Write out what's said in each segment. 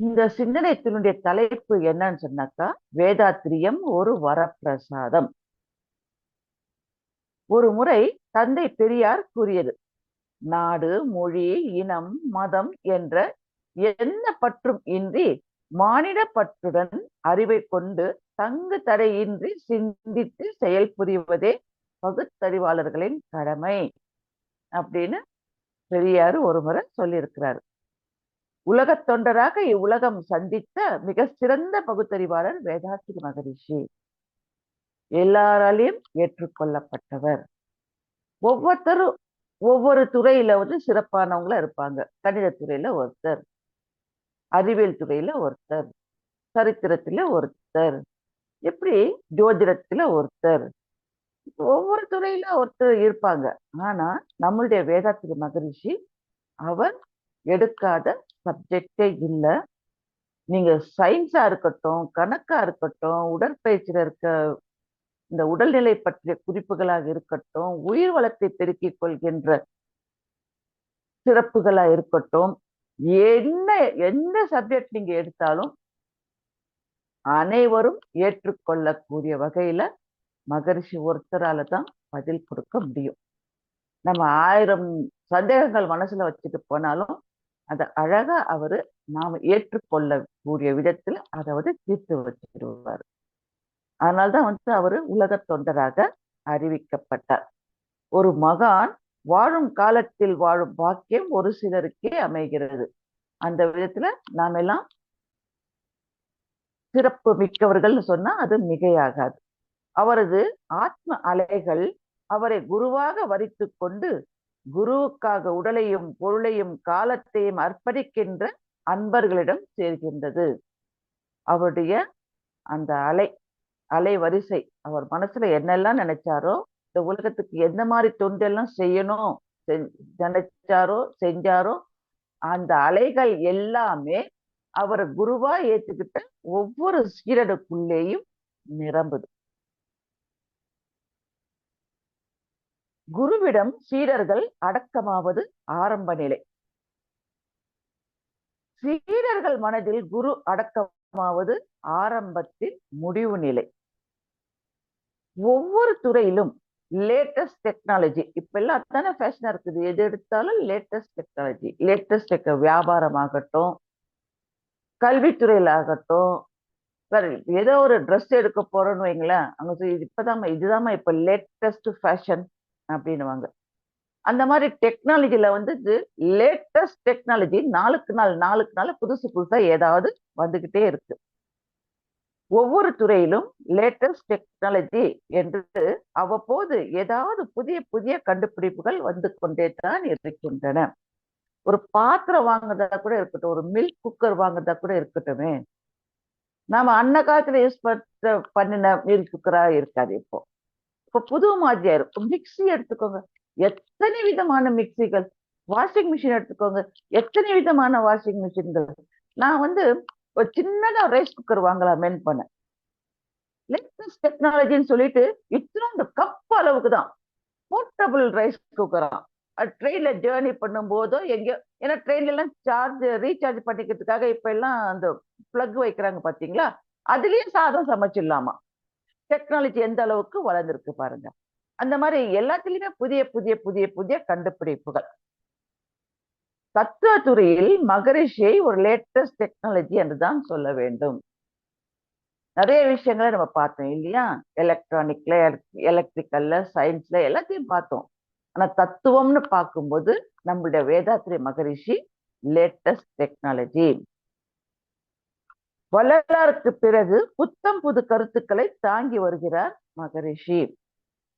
இந்த சிந்தனைத்தினுடைய தலைப்பு என்னன்னு சொன்னாக்கா வேதாத்திரியம் ஒரு வரப்பிரசாதம். ஒரு முறை தந்தை பெரியார் கூறியது நாடு மொழி இனம் மதம் என்ற என்ன பற்றும் இன்றி மானிட பற்றுடன் அறிவை கொண்டு தங்கு தடையின்றி சிந்தித்து செயல்புரிவதே பகுத்தறிவாளர்களின் கடமை அப்படின்னு பெரியார் ஒரு முறை சொல்லியிருக்கிறார். உலகத் தொண்டராக இவ்வுலகம் சந்தித்த மிக சிறந்த பகுத்தறிவாளர் வேதாத்திரி மகரிஷி. எல்லாராலையும் ஏற்றுக்கொள்ளப்பட்டவர். ஒவ்வொருத்தரும் ஒவ்வொரு துறையில வந்து சிறப்பானவங்களா இருப்பாங்க. கணித துறையில ஒருத்தர் அறிவியல் துறையில ஒருத்தர் சரித்திரத்துல ஒருத்தர் எப்படி ஜோதிடத்துல ஒருத்தர் ஒவ்வொரு துறையில ஒருத்தர் இருப்பாங்க. ஆனா நம்மளுடைய வேதாத்திரி மகரிஷி அவர் எடுக்காத சப்ஜெக்டே இல்லை. நீங்கள் சயின்ஸாக இருக்கட்டும் கணக்காக இருக்கட்டும் உடற்பயிற்சியில் இருக்க இந்த உடல்நிலை பற்றிய குறிப்புகளாக இருக்கட்டும் உயிர் வளத்தை பெருக்கிக் கொள்கின்ற சிறப்புகளாக இருக்கட்டும் என்ன எந்த சப்ஜெக்ட் நீங்க எடுத்தாலும் அனைவரும் ஏற்றுக்கொள்ளக்கூடிய வகையில மகரிஷி ஒருத்தரால தான் பதில் கொடுக்க முடியும். நம்ம ஆயிரம் சந்தேகங்கள் மனசுல வச்சுட்டு போனாலும் அதை அழகா அவரு நாம ஏற்றுக்கொள்ளக்கூடிய விதத்துல அதை வந்து தீர்த்து வச்சிருவார். அதனால்தான் வந்து அவரு உலக தொண்டராக அறிவிக்கப்பட்டார். ஒரு மகான் வாழும் காலத்தில் வாழும் பாக்கியம் ஒரு சிலருக்கே அமைகிறது. அந்த விதத்துல நாம் எல்லாம் சிறப்பு மிக்கவர்கள்னு சொன்னா அது மிகையாகாது. அவரது ஆத்ம அலைகள் அவரை குருவாக வரித்து கொண்டு குருவுக்காக உடலையும் பொருளையும் காலத்தையும் அர்ப்பணிக்கின்ற அன்பர்களிடம் சேர்கின்றது. அவருடைய அந்த அலை அலை வரிசை அவர் மனசுல என்னெல்லாம் நினைச்சாரோ இந்த உலகத்துக்கு எந்த மாதிரி தொண்டெல்லாம் செய்யணும் நினைச்சாரோ செஞ்சாரோ அந்த அலைகள் எல்லாமே அவரை குருவா ஏத்துக்கிட்ட ஒவ்வொரு சீரனுக்குள்ளேயும் நிரம்புது. குருவிடம் சீடர்கள் அடக்கமாவது ஆரம்ப நிலை. சீடர்கள் மனதில் குரு அடக்கமாவது ஆரம்பத்தின் முடிவு நிலை. ஒவ்வொரு துறையிலும் லேட்டஸ்ட் டெக்னாலஜி இப்ப எல்லாம் அத்தனை ஃபேஷனா இருக்குது. எது எடுத்தாலும் லேட்டஸ்ட் டெக்னாலஜி லேட்டஸ்ட் டெக் வியாபாரமாகட்டும் கல்வித்துறையில் ஆகட்டும். சரி ஏதோ ஒரு ட்ரெஸ் எடுக்க போறோம்னு வைங்களேன். அங்க இப்பதாம்மா இதுதாம்மா இப்ப லேட்டஸ்ட் ஃபேஷன் அப்படின்னுவாங்க. அந்த மாதிரி டெக்னாலஜியில் வந்து லேட்டஸ்ட் டெக்னாலஜி நாளுக்கு நாள் நாளுக்கு நாள் புதுசு புதுசா ஏதாவது வந்துகிட்டே இருக்கு. ஒவ்வொரு துறையிலும் லேட்டஸ்ட் டெக்னாலஜி என்று அவ்வப்போது ஏதாவது புதிய புதிய கண்டுபிடிப்புகள் வந்து கொண்டே தான் இருக்கின்றன. ஒரு பாத்திரம் வாங்குறதா கூட இருக்கட்டும் ஒரு மில்க் குக்கர் வாங்குறதா கூட இருக்கட்டுமே. நாம அன்ன காலத்துல யூஸ் பண்ற பண்ணின மில்க் குக்கரா இருக்காது இப்போ. இப்போ புது மாதிரியா இருக்கும். மிக்சி எடுத்துக்கோங்க. எத்தனை விதமான மிக்சிகள் வாஷிங் மிஷின் எடுத்துக்கோங்க. எத்தனை விதமான வாஷிங் மிஷின்கள் நான் வந்து ஒரு சின்னதா ரைஸ் குக்கர் வாங்கலாம் மென் பண்ணேன் லேட்டஸ்ட் டெக்னாலஜின்னு சொல்லிட்டு இத்தனை கப் அளவுக்கு தான் போர்ட்டபிள் ரைஸ் குக்கரா ட்ரெயின்ல ஜேர்னி பண்ணும் போதோ எங்கேயோ ஏன்னா ட்ரெயின்ல எல்லாம் சார்ஜ் ரீசார்ஜ் பண்ணிக்கிறதுக்காக இப்ப எல்லாம் அந்த பிளக் வைக்கிறாங்க பாத்தீங்களா? அதுலயும் சாதம் சமைச்சிடலாமா? டெக்னாலஜி எந்த அளவுக்கு வளர்ந்துருக்கு பாருங்க. அந்த மாதிரி எல்லாத்துலயுமே புதிய புதிய புதிய புதிய கண்டுபிடிப்புகள். தத்துவ துறையில் மகரிஷியை ஒரு லேட்டஸ்ட் டெக்னாலஜி என்று தான் சொல்ல வேண்டும். நிறைய விஷயங்களை நம்ம பார்த்தோம் இல்லையா? எலக்ட்ரானிக்ல எலக்ட்ரிக்கல்ல சயின்ஸ்ல எல்லாத்தையும் பார்த்தோம். ஆனா தத்துவம்னு பார்க்கும்போது நம்மளுடைய வேதாத்திரி மகரிஷி லேட்டஸ்ட் டெக்னாலஜி வள்ளலாருக்கு பிறகு புத்தம் புது கருத்துக்களை தாங்கி வருகிறார் மகரிஷி.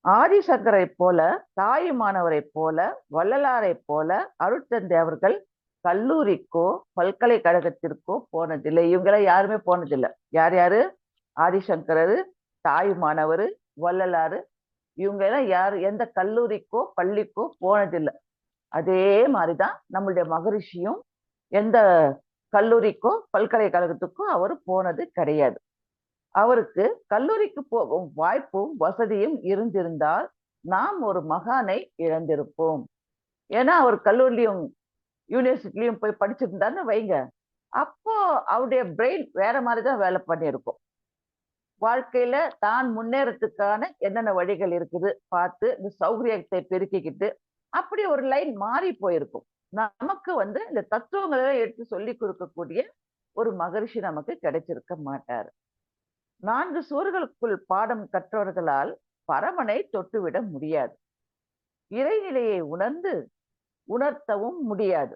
ஆதிசங்கரை போல தாயுமானவரை போல வள்ளலாரை போல அருட்தந்தை அவர்கள் கல்லூரிக்கோ பல்கலைக்கழகத்திற்கோ போனதில்லை. இவங்களாம் யாருமே போனதில்லை. யார் யாரு? ஆதிசங்கரரு தாயுமானவர் வள்ளலாறு இவங்க எல்லாம் யார்? எந்த கல்லூரிக்கோ பள்ளிக்கோ போனதில்லை. அதே மாதிரிதான் நம்மளுடைய மகரிஷியும் எந்த கல்லூரிக்கும் பல்கலைக்கழகத்துக்கும் அவர் போனது கிடையாது. அவருக்கு கல்லூரிக்கு போகும் வாய்ப்பும் வசதியும் இருந்திருந்தால் நாம் ஒரு மகானை இழந்திருப்போம். ஏன்னா அவர் கல்லூரிலையும் யூனிவர்சிட்டிலையும் போய் படிச்சிருந்தாருன்னு வைங்க. அப்போ அவருடைய பிரெயின் வேற மாதிரி தான் வேலை பண்ணியிருக்கும். வாழ்க்கையில தான் முன்னேறத்துக்கான என்னென்ன வழிகள் இருக்குது பார்த்து இந்த சௌகரியத்தை பெருக்கிக்கிட்டு அப்படி ஒரு லைன் மாறி போயிருக்கும். நமக்கு வந்து இந்த தத்துவங்களை எடுத்து சொல்லி கொடுக்கக்கூடிய ஒரு மகரிஷி நமக்கு கிடைச்சிருக்க மாட்டார். நான்கு சுவர்களுக்குள் பாடம் கற்றவர்களால் பரமனை தொட்டுவிட முடியாது. இறைநிலையை உணர்ந்து உணர்த்தவும் முடியாது.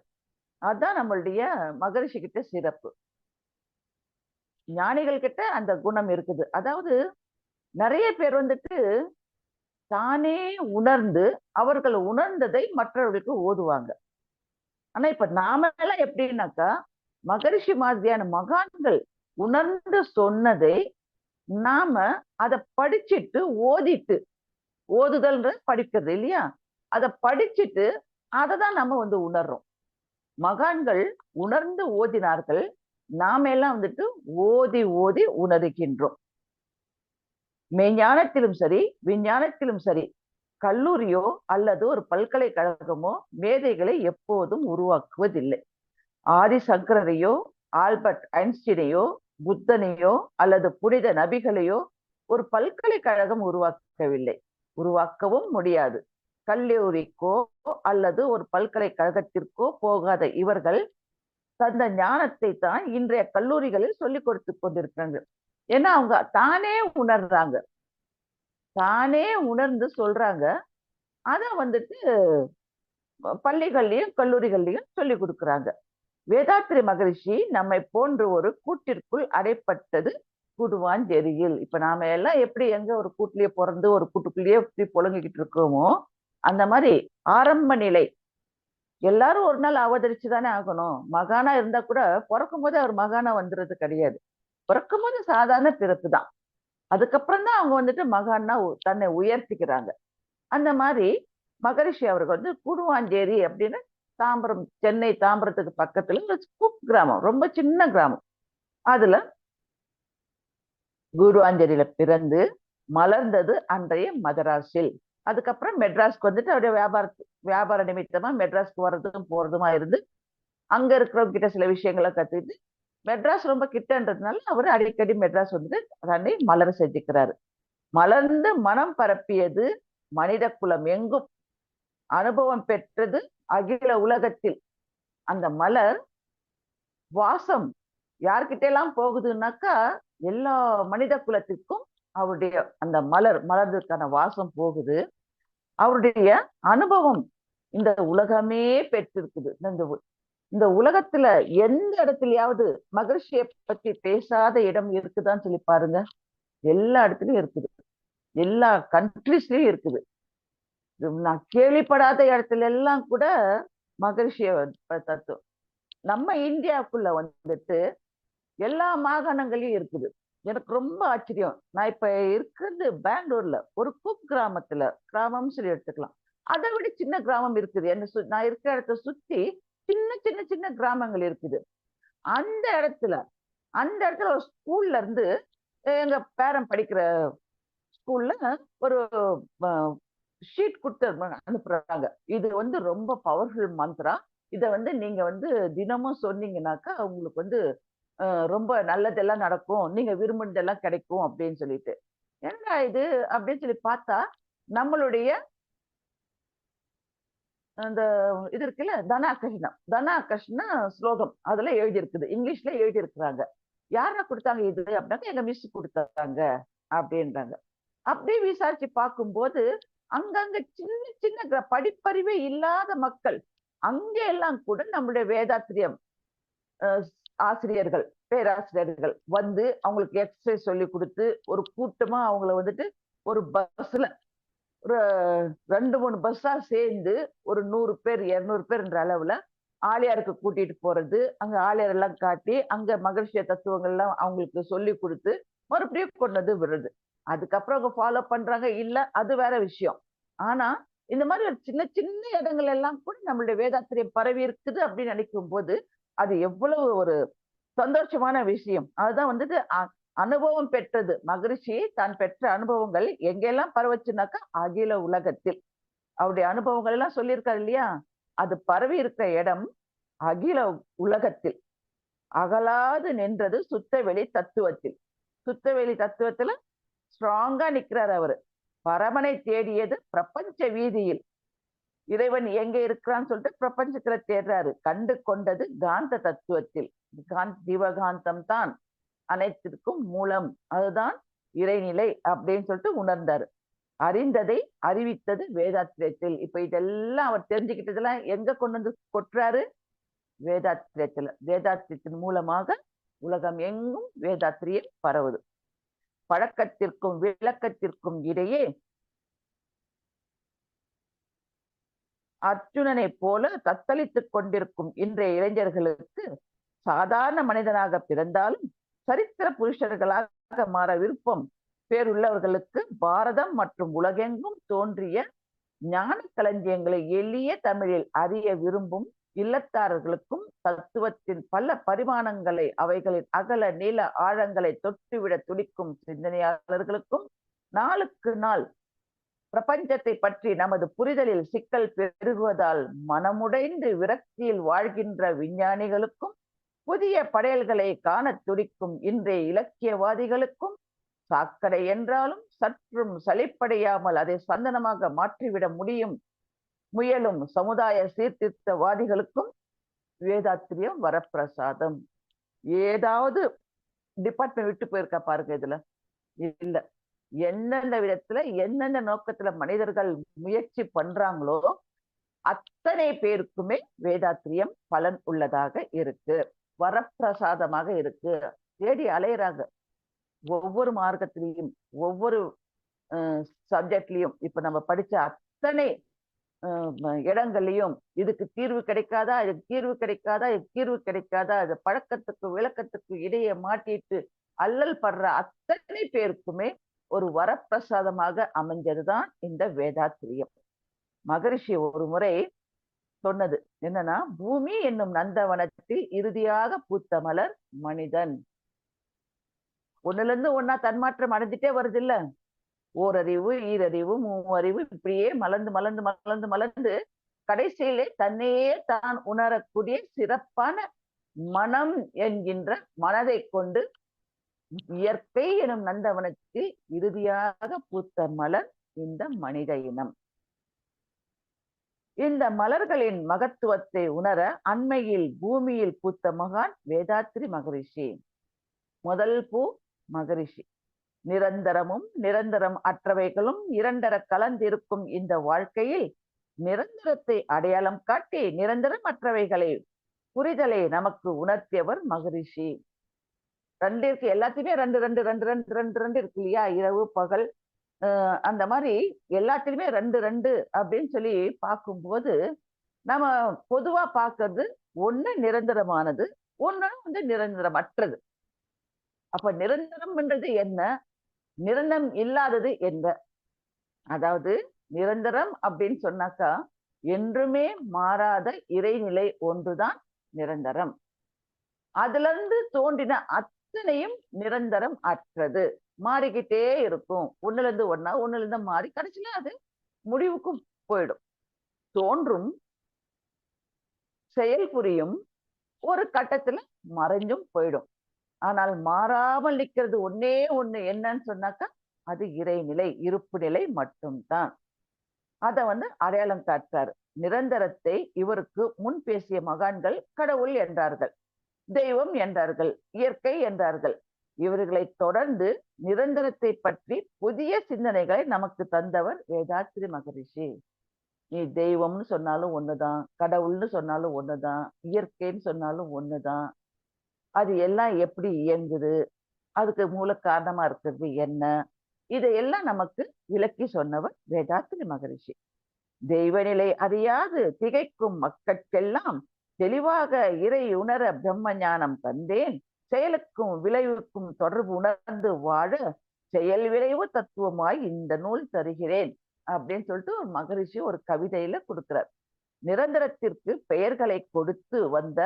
அதான் நம்மளுடைய மகரிஷி கிட்ட சிறப்பு. ஞானிகள் கிட்ட அந்த குணம் இருக்குது. அதாவது நிறைய பேர் வந்துட்டு தானே உணர்ந்து அவர்கள் உணர்ந்ததை மற்றவர்களுக்கு ஓதுவாங்க. ஆனா இப்ப நாம எல்லாம் எப்படின்னாக்கா மகரிஷி மாதிரியான மகான்கள் உணர்ந்து சொன்னதை நாம அதை படிச்சுட்டு ஓதிட்டு ஓதுதல்ன்ற படிக்கிறது இல்லையா? அதை படிச்சுட்டு அதை தான் நம்ம வந்து உணர்றோம். மகான்கள் உணர்ந்து ஓதினார்கள் நாம எல்லாம் வந்துட்டு ஓதி ஓதி உணர்கின்றோம். மெய்ஞானத்திலும் சரி விஞ்ஞானத்திலும் சரி கல்லூரியோ அல்லது ஒரு பல்கலைக்கழகமோ மேதைகளை எப்போதும் உருவாக்குவதில்லை. ஆதிசங்கரையோ ஆல்பர்ட் ஐன்ஸ்டீனையோ புத்தனையோ அல்லது புனித நபிகளையோ ஒரு பல்கலைக்கழகம் உருவாக்கவில்லை. உருவாக்கவும் முடியாது. கல்லூரிக்கோ அல்லது ஒரு பல்கலைக்கழகத்திற்கோ போகாத இவர்கள் தந்த ஞானத்தை தான் இன்றைய கல்லூரிகளில் சொல்லிக் கொடுத்து கொண்டிருக்கிறாங்க ஏன்னா அவங்க தானே உணர்றாங்க. தானே உணர்ந்து சொல்றாங்க. அதை வந்துட்டு பள்ளிகள்லையும் கல்லூரிகள்லையும் சொல்லி கொடுக்குறாங்க. வேதாத்திரி மகரிஷி நம்மை போன்ற ஒரு கூட்டிற்குள் அடைப்பட்டது கூடுவாஞ்சேரியில். இப்ப நாம எல்லாம் எப்படி எங்க ஒரு கூட்டிலேயே பிறந்து ஒரு கூட்டுக்குள்ளேயே எப்படி புழங்கிக்கிட்டு இருக்கோமோ அந்த மாதிரி ஆரம்ப நிலை. எல்லாரும் ஒரு நாள் அவதரிச்சு தானே ஆகணும். மகானா இருந்தா கூட பிறக்கும் போது அவர் மகானா வந்துடுறது கிடையாது. பிறக்கும் போது சாதாரண பிறப்பு தான் அதுக்கப்புறம் தான் அவங்க வந்துட்டு மகான்னா தன்னை உயர்த்திக்கிறாங்க. அந்த மாதிரி மகரிஷி அவருக்கு வந்து குடுவாஞ்சேரி அப்படின்னு தாம்பரம் சென்னை தாம்பரத்துக்கு பக்கத்துல ஒரு குக் கிராமம் ரொம்ப சின்ன கிராமம். அதுல குடுவாஞ்சேரியில பிறந்து மலர்ந்தது அன்றைய மதராஸில் அதுக்கப்புறம் மெட்ராஸ்க்கு வந்துட்டு அவருடைய வியாபார வியாபார நிமித்தமா மெட்ராஸ்க்கு வர்றதும் போறதுமா இருந்து அங்க இருக்கிறவங்க கிட்ட சில விஷயங்களை கத்துக்கிட்டு மெட்ராஸ் ரொம்ப கிட்டன்றதுனால அவர் அடிக்கடி மெட்ராஸ் வந்துட்டு தன்னை மலர செஞ்சுக்கிறாரு. மலர்ந்து மனம் பரப்பியது மனித குலம் எங்கும். அனுபவம் பெற்றது அகில உலகத்தில். அந்த மலர் வாசம் யார்கிட்ட எல்லாம் போகுதுன்னாக்கா எல்லா மனித குலத்திற்கும் அவருடைய அந்த மலர் மலர்ந்ததுக்கான வாசம் போகுது. அவருடைய அனுபவம் இந்த உலகமே பெற்றிருக்குது. இந்த இந்த உலகத்துல எந்த இடத்துலயாவது மகிழ்ச்சியை பத்தி பேசாத இடம் இருக்குதான்னு சொல்லி பாருங்க. எல்லா இடத்துலயும் இருக்குது. எல்லா கண்ட்ரிஸ்லயும் இருக்குது. நான் கேள்விப்படாத இடத்துல எல்லாம் கூட மகிழ்ச்சிய தத்துவம். நம்ம இந்தியாவுக்குள்ள வந்துட்டு எல்லா மாகாணங்களையும் இருக்குது. எனக்கு ரொம்ப ஆச்சரியம். நான் இப்ப இருக்கிறது பெங்களூர்ல. ஒரு குக் கிராமத்துல கிராமம்னு சொல்லி எடுத்துக்கலாம். அதை விட சின்ன கிராமம் இருக்குது. என்ன நான் இருக்கிற இடத்த சுத்தி சின்ன சின்ன சின்ன கிராமங்கள் இருக்குது. அந்த இடத்துல அந்த இடத்துல ஒரு ஸ்கூல்ல இருந்து எங்க பேரன் படிக்கிற ஸ்கூல்ல ஒரு ஷீட் கொடுத்து அனுப்புறாங்க. இது வந்து ரொம்ப பவர்ஃபுல் மந்த்ரா இதை வந்து நீங்க வந்து தினமும் சொன்னீங்கன்னாக்கா உங்களுக்கு வந்து ரொம்ப நல்லதெல்லாம் நடக்கும். நீங்க விரும்பினதெல்லாம் கிடைக்கும் அப்படின்னு சொல்லிட்டு. என்னடா இது? அப்படின்னு சொல்லி பார்த்தா நம்மளுடைய அந்த இது இருக்குல்ல தனாகர்ஷ்ணா. தனாகஷ்ணா ஸ்லோகம் அதுல எழுதியிருக்குது. இங்கிலீஷ்ல எழுதியிருக்கிறாங்க. யாரா கொடுத்தாங்க இது அப்படின்னாக்க எங்க மிஸ் கொடுத்தாங்க அப்படின்றாங்க. அப்படியே விசாரிச்சு பார்க்கும்போது அங்கங்க சின்ன சின்ன படிப்பறிவே இல்லாத மக்கள் அங்கே எல்லாம் கூட நம்மளுடைய வேதாத்திரியம் ஆசிரியர்கள் பேராசிரியர்கள் வந்து அவங்களுக்கு எக்ஸசைஸ் சொல்லி கொடுத்து ஒரு கூட்டமா அவங்கள வந்துட்டு ஒரு பஸ்ல ஒரு ரெண்டு மூணு பஸ்ஸா சேர்ந்து ஒரு நூறு பேர் இரநூறு பேர்ன்ற அளவுல ஆளியாருக்கு கூட்டிட்டு போறது அங்க ஆலியார் எல்லாம் காட்டி அங்க மகிழ்ச்சிய தத்துவங்கள்லாம் அவங்களுக்கு சொல்லி கொடுத்து மறுபடியும் கொண்டு வந்து விடுறது. அதுக்கப்புறம் அவங்க ஃபாலோ பண்றாங்க. இல்ல அது வேற விஷயம். ஆனா இந்த மாதிரி ஒரு சின்ன சின்ன இடங்கள் எல்லாம் கூட நம்மளுடைய வேதாத்திரியம் பரவி இருக்குது அப்படின்னு நினைக்கும் போது அது எவ்வளவு ஒரு சந்தோஷமான விஷயம். அதுதான் வந்துட்டு அனுபவம் பெற்றது. மகரிஷி தான் பெற்ற அனுபவங்கள் எங்கெல்லாம் பரவச்சுனாக்கா அகில உலகத்தில். அவருடைய அனுபவங்கள் எல்லாம் சொல்லியிருக்காரு இல்லையா? அது பரவி இருக்கிற இடம் அகில உலகத்தில். அகலாது நின்றது சுத்தவெளி தத்துவத்தில். சுத்தவெளி தத்துவத்துல ஸ்ட்ராங்கா நிக்கிறார் அவரு. பரமனை தேடியது பிரபஞ்ச வீதியில். இறைவன் எங்க இருக்கிறான்னு சொல்லிட்டு பிரபஞ்சத்துல தேடுறாரு. கண்டு கொண்டது காந்த தத்துவத்தில். காந்த் ஜீவகாந்தம் தான் அனைத்திற்கும் மூலம் அதுதான் இறைநிலை அப்படின்னு சொல்லிட்டு உணர்ந்தாரு. அறிந்ததை அறிவித்தது வேதாத்திரியத்தில். இப்ப இதெல்லாம் அவர் தெரிஞ்சுக்கிட்டதெல்லாம் எங்க கொண்டு வந்து கொட்டுறாரு? வேதாத்திரியத்துல. வேதாத்திரியத்தின் மூலமாக உலகம் எங்கும் வேதாத்திரியம் பரவுது. பழக்கத்திற்கும் விளக்கத்திற்கும் இடையே அர்ஜுனனை போல தத்தளித்துக் கொண்டிருக்கும் இன்றைய இளைஞர்களுக்கு சாதாரண மனிதனாக பிறந்தாலும் சரித்திர புருஷர்களாக மாற விருப்பம் பேருள்ளவர்களுக்கு பாரதம் மற்றும் உலகெங்கும் தோன்றிய ஞான களஞ்சியங்களை எளிய தமிழில் அறிய விரும்பும் இல்லத்தாரர்களுக்கும் தத்துவத்தின் பல பரிமாணங்களை அவைகளின் அகல நீள ஆழங்களை தொட்டுவிட துடிக்கும் சிந்தனையாளர்களுக்கும் நாளுக்கு நாள் பிரபஞ்சத்தை பற்றி நமது புரிதலில் சிக்கல் பெருகுவதால் மனமுடைந்து விரக்தியில் வாழ்கின்ற விஞ்ஞானிகளுக்கும் புதிய படையல்களை காண துடிக்கும் இன்றைய இலக்கியவாதிகளுக்கும் சாக்கடை என்றாலும் சற்றும் சலிப்படையாமல் அதை சந்தனமாக மாற்றிவிட முடியும். முயலும் சமுதாய சீர்திருத்தவாதிகளுக்கும் வேதாத்திரியம் வரப்பிரசாதம். ஏதாவது டிபார்ட்மெண்ட் விட்டு போயிருக்கா பாருங்க இதுல. இல்ல. எந்தெந்த விதத்துல எந்தெந்த நோக்கத்துல மனிதர்கள் முயற்சி பண்றாங்களோ அத்தனை பேருக்குமே வேதாத்திரியம் பலன் உள்ளதாக இருக்கு. வரப்பிரசாதமாக இருக்கு. தேடி அலையிறாங்க. ஒவ்வொரு மார்க்கத்திலையும் ஒவ்வொரு சப்ஜெக்ட்லயும் இப்ப நம்ம படிச்ச அத்தனை இடங்கள்லயும் இதுக்கு தீர்வு கிடைக்காதா இதுக்கு தீர்வு கிடைக்காதா இதுக்கு தீர்வு கிடைக்காதா அது பழக்கத்துக்கு விளக்கத்துக்கு இடையே மாட்டிட்டு அல்லல் படுற அத்தனை பேருக்குமே ஒரு வரப்பிரசாதமாக அமைஞ்சதுதான் இந்த வேதாத்திரியம். மகரிஷி ஒரு முறை சொன்னது. என்னன்னா பூமி என்னும் நந்தவனத்தில் இறுதியாக பூத்த மலர் மனிதன். ஒண்ணுல இருந்து ஒன்னா தன்மாற்றம் அடைஞ்சிட்டே வருது இல்ல ஓரறிவு ஈரறிவு மூவறிவு இப்படியே மலர்ந்து மலர்ந்து மலர்ந்து மலர்ந்து கடைசியிலே தன்னையே தான் உணரக்கூடிய சிறப்பான மனம் என்கின்ற மனதை கொண்டு இயற்கை எனும் நந்தவனத்தில் இறுதியாக பூத்த மலர் இந்த மனித இனம். இந்த மலர்களின் மகத்துவத்தை உணர அண்மையில் பூமியில் பூத்த மகான் வேதாத்ரி மகரிஷி. முதல் பூ மகரிஷி. நிரந்தரமும் நிரந்தரம் அற்றவைகளும் இரண்டர கலந்திருக்கும் இந்த வாழ்க்கையில் நிரந்தரத்தை அடையாளம் காட்டி நிரந்தரம் அற்றவைகளை புரிதலை நமக்கு உணர்த்தியவர் மகரிஷி. ரெண்டு இருக்கு எல்லாத்தையுமே ரெண்டு ரெண்டு ரெண்டு ரெண்டு ரெண்டு ரெண்டு இருக்கு இல்லையா? இரவு பகல் அந்த மாதிரி எல்லாத்துலயுமே ரெண்டு ரெண்டு அப்படின்னு சொல்லி பார்க்கும்போது நம்ம பொதுவா பார்க்கறது ஒண்ணு நிரந்தரமானது ஒண்ணு வந்து நிரந்தரமற்றது. அப்ப நிரந்தரம்ன்றது என்ன? நிரந்தரம் இல்லாதது என்ன? அதாவது நிரந்தரம் அப்படின்னு சொன்னாக்கா என்றுமே மாறாத இறைநிலை ஒன்றுதான் நிரந்தரம். அதுல இருந்து தோன்றின அத்தனையும் நிரந்தரம் அற்றது. மாறிக்கிட்டே இருக்கும். ஒண்ணுல இருந்து ஒன்னா ஒண்ணுல இருந்து மாறி கடைசியில அது முடிவுக்கும் போயிடும். தோன்றும் செயல் புரியும் ஒரு கட்டத்துல மறைஞ்சும் போயிடும். ஆனால் மாறாமல் நிக்கிறது ஒன்னே ஒண்ணு என்னன்னு சொன்னாக்கா அது இறைநிலை இருப்பு நிலை மட்டும்தான். அத வந்து அடையாளம் காட்டுறாரு நிரந்தரத்தை இவருக்கு முன் பேசிய மகான்கள் கடவுள் என்றார்கள். தெய்வம் என்றார்கள். இயற்கை என்றார்கள். இவர்களை தொடர்ந்து நிரந்தரத்தை பற்றி புதிய சிந்தனைகளை நமக்கு தந்தவர் வேதாத்திரி மகரிஷி. நீ தெய்வம்னு சொன்னாலும் ஒண்ணுதான் கடவுள்னு சொன்னாலும் ஒண்ணுதான் இயற்கைன்னு சொன்னாலும் ஒண்ணுதான். அது எல்லாம் எப்படி இயங்குது அதுக்கு மூல காரணமா இருக்கிறது என்ன? இதையெல்லாம் நமக்கு விளக்கி சொன்னவர் வேதாத்திரி மகரிஷி. தெய்வநிலை அறியாது திகைக்கும் மக்கட்கெல்லாம் தெளிவாக இறை உணர பிரம்ம ஞானம் தந்தேன். செயலுக்கும் விளைவுக்கும் தொடர்பு உணர்ந்து வாழ செயல் விளைவு தத்துவமாய் இந்த நூல் தருகிறேன் அப்படின்னு சொல்லிட்டு ஒரு மகரிஷி ஒரு கவிதையில கொடுக்கிறார். நிரந்தரத்திற்கு பெயர்களை கொடுத்து வந்த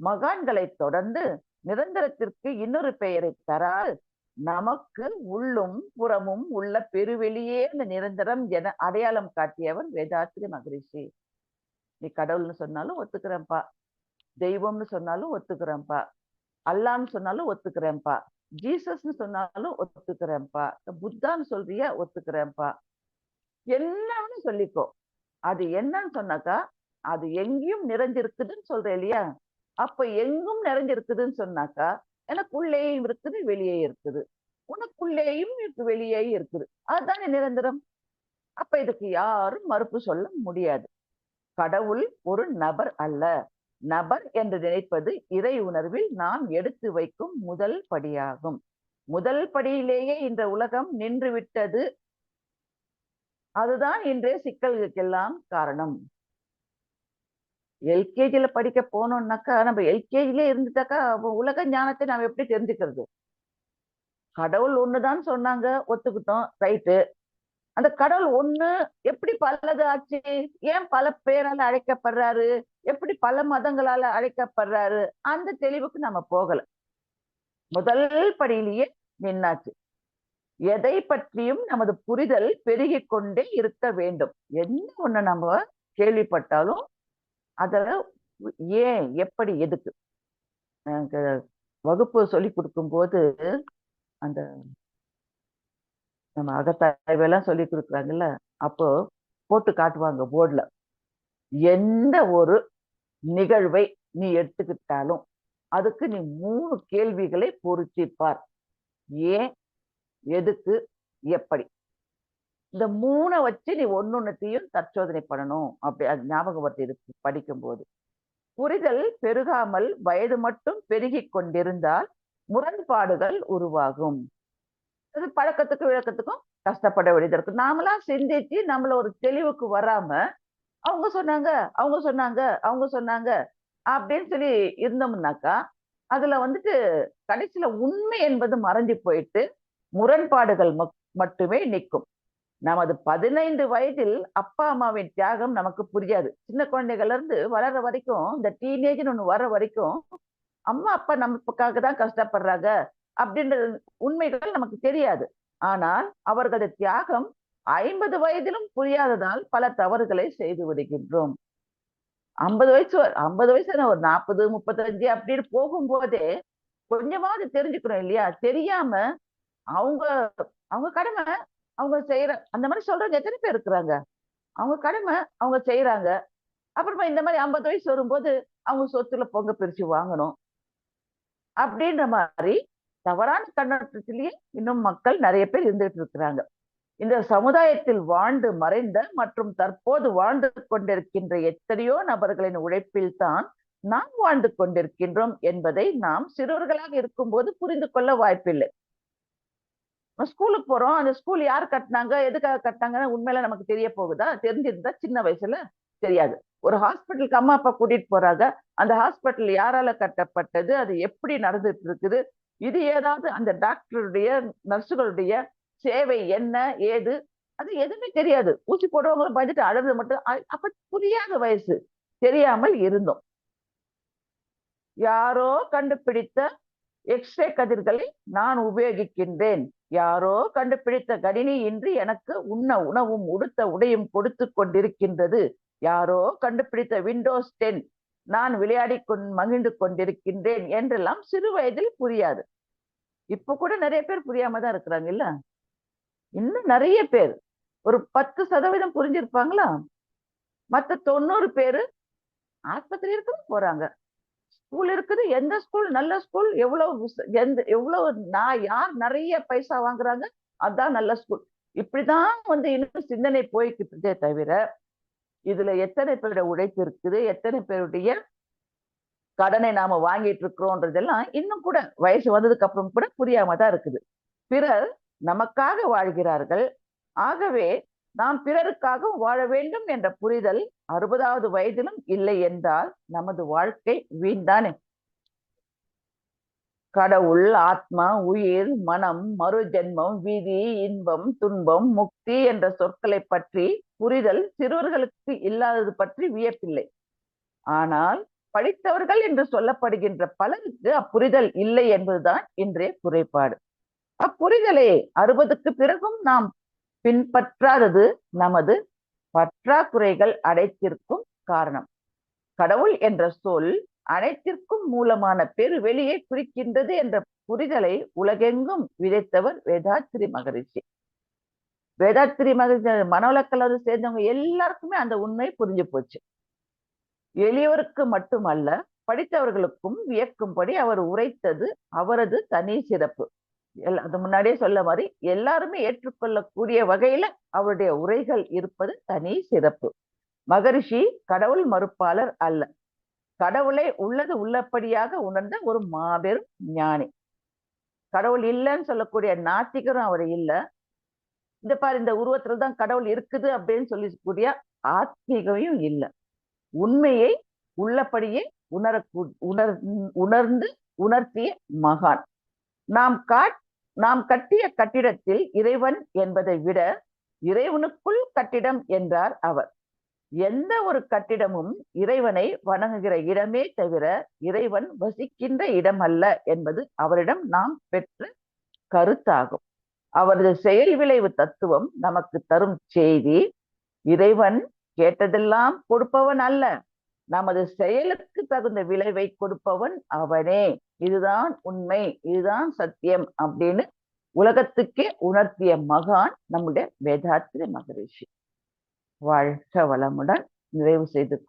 மகான்களை தொடர்ந்து நிரந்தரத்திற்கு இன்னொரு பெயரை தரால் நமக்கு உள்ளும் புறமும் உள்ள பெருவெளியே அந்த நிரந்தரம் என அடையாளம் காட்டியவர் வேதாத்திரி மகரிஷி. நீ கடவுள்னு சொன்னாலும் ஒத்துக்கிறேன்ப்பா. தெய்வம்னு சொன்னாலும் ஒத்துக்கிறேன்ப்பா. அல்லான்னு சொன்னாலும் ஒத்துக்கிறேன்ப்பா. ஜீசஸ்ன்னு சொன்னாலும் ஒத்துக்கிறேன்ப்பா. புத்தான்னு சொல்றியா ஒத்துக்கிறேன்ப்பா. என்னன்னு சொல்லிக்கோ. அது என்னன்னு சொன்னாக்கா அது எங்கேயும் நிறைஞ்சிருக்குதுன்னு சொல்றேன் இல்லையா? அப்ப எங்கும் நிறைஞ்சிருக்குதுன்னு சொன்னாக்கா எனக்குள்ளேயும் இருக்குது வெளியே இருக்குது. உனக்குள்ளேயும் இருக்கு வெளியே இருக்குது. அதுதானே நிரந்தரம். அப்ப இதுக்கு யாரும் மறுப்பு சொல்ல முடியாது. கடவுள் ஒரு நபர் அல்ல. நபர் என்று நினைப்பது இறை உணர்வில் நாம் எடுத்து வைக்கும் முதல் படியாகும். முதல் படியிலேயே இந்த உலகம் நின்று விட்டது அதுதான் இன்றைய சிக்கல்களுக்கெல்லாம் காரணம். எல்கேஜில படிக்க போனோம்னாக்கா நம்ம எல்கேஜிலே இருந்துட்டாக்கா உலக ஞானத்தை நாம் எப்படி தெரிஞ்சுக்கிறது? கடவுள் ஒண்ணுதான் சொன்னாங்க ஒத்துக்கிட்டோம் ரைட்டு. அந்த கடவுள் ஒண்ணு எப்படி பலது ஆச்சு? ஏன் பல பேரால அழைக்கப்படுறாரு? எப்படி பல மதங்களால அழைக்கப்படுறாரு? அந்த தெளிவுக்கு நம்ம போகல. முதல் படியிலேயே நின்னாச்சு. எதை பற்றியும் நமது புரிதல் பெருகி கொண்டே இருக்க வேண்டும். என்ன ஒண்ணு நம்ம கேள்விப்பட்டாலும் அத ஏன் எப்படி எதுக்கு? வகுப்பு சொல்லி கொடுக்கும் போது அந்த நம்ம அகத்தாய்வெல்லாம் சொல்லி கொடுக்குறாங்கல்ல அப்போ போட்டு காட்டுவாங்க போர்டுல. எந்த ஒரு நிகழ்வை நீ எடுத்துக்கிட்டாலும் அதுக்கு நீ மூணு கேள்விகளை பொருத்திப்பார். ஏன்? எதுக்கு? எப்படி? இந்த மூணை வச்சு நீ ஒன்னொன்னத்தையும் தற்சோதனை பண்ணணும். அப்படி அது ஞாபகப்படுத்தி இருக்கு படிக்கும்போது. புரிதல் பெருகாமல் வயது மட்டும் பெருகி கொண்டிருந்தால் முரண்பாடுகள் உருவாகும். அது பழக்கத்துக்கும் விளக்கத்துக்கும் கஷ்டப்பட வேண்டியது இருக்கு. நாமெல்லாம் சிந்திச்சு நம்மள ஒரு தெளிவுக்கு வராம அவங்க சொன்னாங்க அவங்க சொன்னாங்க அவங்க சொன்னாங்க அப்படின்னு சொல்லி இருந்தோம்னாக்கா அதுல வந்துட்டு கடைசியில உண்மை என்பது மறைஞ்சு போயிட்டு முரண்பாடுகள் மட்டுமே நிற்கும். நமது பதினைந்து வயதில் அப்பா அம்மாவின் தியாகம் நமக்கு புரியாது. சின்ன குழந்தைகள்ல இருந்து வளர்ற வரைக்கும் இந்த டீனேஜ்னு ஒன்று வர வரைக்கும் அம்மா அப்பா நமக்காக தான் கஷ்டப்படுறாங்க. அப்படின்ற உண்மைகள் நமக்கு தெரியாது. ஆனால் அவர்களது தியாகம் ஐம்பது வயதிலும் புரியாததால் பல தவறுகளை செய்து விடுகின்றோம். ஐம்பது வயசு ஐம்பது வயசு ஒரு நாற்பது முப்பத்தஞ்சு அப்படின்னு போகும்போதே கொஞ்சமாவது தெரிஞ்சுக்கணும் இல்லையா? தெரியாம அவங்க அவங்க கடமை அவங்க செய்யற அந்த மாதிரி சொல்றவங்க எத்தனை பேர் இருக்கிறாங்க? அவங்க கடமை அவங்க செய்யறாங்க அப்புறமா இந்த மாதிரி ஐம்பது வயசு வரும்போது அவங்க சொத்துல பொங்க பிரிச்சு வாங்கணும். அப்படின்ற மாதிரி தவறான கண்ணோட்டத்திலேயே இன்னும் மக்கள் நிறைய பேர் இருந்துட்டு இருக்கிறாங்க. இந்த சமுதாயத்தில் வாழ்ந்து மறைந்த மற்றும் தற்போது வாழ்ந்து கொண்டிருக்கின்ற எத்தனையோ நபர்களின் உழைப்பில் தான் நாம் வாழ்ந்து கொண்டிருக்கின்றோம் என்பதை நாம் சிறுவர்களாக இருக்கும்போது புரிந்து கொள்ள வாய்ப்பில்லை. ஸ்கூலுக்கு போறோம். அந்த ஸ்கூல் யார் கட்டினாங்க? எதுக்காக கட்டினாங்கன்னு உண்மையில நமக்கு தெரிய போகுதா? தெரிஞ்சிருந்தா சின்ன வயசுல தெரியாது. ஒரு ஹாஸ்பிட்டலுக்கு அம்மா அப்பா கூட்டிட்டு போறாங்க. அந்த ஹாஸ்பிட்டல் யாரால கட்டப்பட்டது? அது எப்படி நடந்துட்டு இருக்குது? இது ஏதாவது அந்த டாக்டருடைய நர்ஸுகளுடைய சேவை என்ன ஏது? அது எதுவுமே தெரியாது. ஊசி போடுறவங்களும் பயந்துட்டு அழுது மட்டும் அப்ப புரியாத வயசு. தெரியாமல் இருந்தோம். யாரோ கண்டுபிடித்த எக்ஸ்ரே கதிர்களை நான் உபயோகிக்கின்றேன். யாரோ கண்டுபிடித்த கணினி இன்றி எனக்கு உண்ண உணவும் உடுத்த உடையும் கொடுத்து கொண்டிருக்கின்றது. யாரோ கண்டுபிடித்த விண்டோஸ் டென் நான் விளையாடி கொண் மகிழ்ந்து கொண்டிருக்கின்றேன் என்றெல்லாம் சிறு வயதில் புரியாது. இப்ப கூட நிறைய பேர் புரியாம தான் இருக்கிறாங்க இல்ல? இன்னும் நிறைய பேர். ஒரு பத்து சதவீதம் புரிஞ்சிருப்பாங்களா? மத்த தொண்ணூறு பேரு ஆஸ்பத்திரி இருக்குது போறாங்க. ஸ்கூல் இருக்குது எந்த ஸ்கூல்? நல்ல ஸ்கூல். எவ்வளவு எந்த எவ்வளவு நான் யார் நிறைய பைசா வாங்குறாங்க? அதான் நல்ல ஸ்கூல். இப்படிதான் வந்து இன்னும் சிந்தனை போய்கிட்டதே தவிர இதுல எத்தனை பேருடைய உழைப்பு இருக்குது? எத்தனை பேருடைய கடனை நாம வாங்கிட்டு இருக்கிறோன்றதெல்லாம் இன்னும் கூட வயசு வந்ததுக்கு அப்புறம் கூட புரியாம தான் இருக்குது. பிறர் நமக்காக வாழ்கிறார்கள். ஆகவே நாம் பிறருக்காக வாழ வேண்டும் என்ற புரிதல் அறுபதாவது வயதிலும் இல்லை என்றால் நமது வாழ்க்கை வீண்தானே கடவுள் ஆத்மா உயிர் மனம் மறு ஜென்மம் விதி இன்பம் துன்பம் முக்தி என்ற சொற்களை பற்றி புரிதல் சிறுவர்களுக்கு இல்லாதது பற்றி வியப்பில்லை. ஆனால் படித்தவர்கள் என்று சொல்லப்படுகின்ற பலருக்கு அப்புரிதல் இல்லை என்பதுதான் இன்றைய குறைபாடு. அப்புரிதலை அறுபதுக்கு பிறகும் நாம் பின்பற்றாதது நமது பற்றாக்குறைகள் அடைத்திருக்கும் காரணம். கடவுள் என்ற சொல் அனைத்திற்கும் மூலமான பெருவெளியை குறிக்கின்றது என்ற புரிதலை உலகெங்கும் விதைத்தவர் வேதாத்திரி மகரிஷி. வேதாத்திரி மகரிஷி மனவளக்கலோடு சேர்ந்தவங்க எல்லாருக்குமே அந்த உண்மை புரிஞ்சு போச்சு. எளியவருக்கு மட்டுமல்ல படித்தவர்களுக்கும் வியக்கும்படி அவர் உரைத்தது அவரது தனி சிறப்பு. அது முன்னாடியே சொல்ல மாதிரி எல்லாருமே ஏற்றுக்கொள்ளக்கூடிய வகையில அவருடைய உரைகள் இருப்பது தனி சிறப்பு. மகரிஷி கடவுள் மறுப்பாளர் அல்ல. கடவுளை உள்ளது உள்ளபடியாக உணர்ந்த ஒரு மாபெரும் ஞானி. கடவுள் இல்லைன்னு சொல்லக்கூடிய நாத்திகரும் அவர் இல்ல. இந்த பாரு இந்த உருவத்துல தான் கடவுள் இருக்குது அப்படின்னு சொல்லக்கூடிய ஆத்மீகையும் இல்லை. உண்மையை உள்ளபடியே உணரக்கூ உணர் உணர்ந்து உணர்த்திய மகான். நாம் காட் நாம் கட்டிய கட்டிடத்தில் இறைவன் என்பதை விட இறைவனுக்குள் கட்டிடம் என்றார் அவர். எந்த ஒரு கட்டிடமும் இறைவனை வணங்குகிற இடமே தவிர இறைவன் வசிக்கின்ற இடம் அல்ல என்பது அவரிடம் நாம் பெற்ற கருத்தாகும். அவரது செயல் விளைவு தத்துவம் நமக்கு தரும் செய்தி இறைவன் கேட்டதெல்லாம் கொடுப்பவன் அல்ல. நமது செயலுக்கு தகுந்த விளைவை கொடுப்பவன் அவனே. இதுதான் உண்மை இதுதான் சத்தியம் அப்படின்னு உலகத்துக்கே உணர்த்திய மகான் நம்முடைய வேதாத்திரி மகரிஷி. வாழ்க வளமுடன் நிறைவு செய்து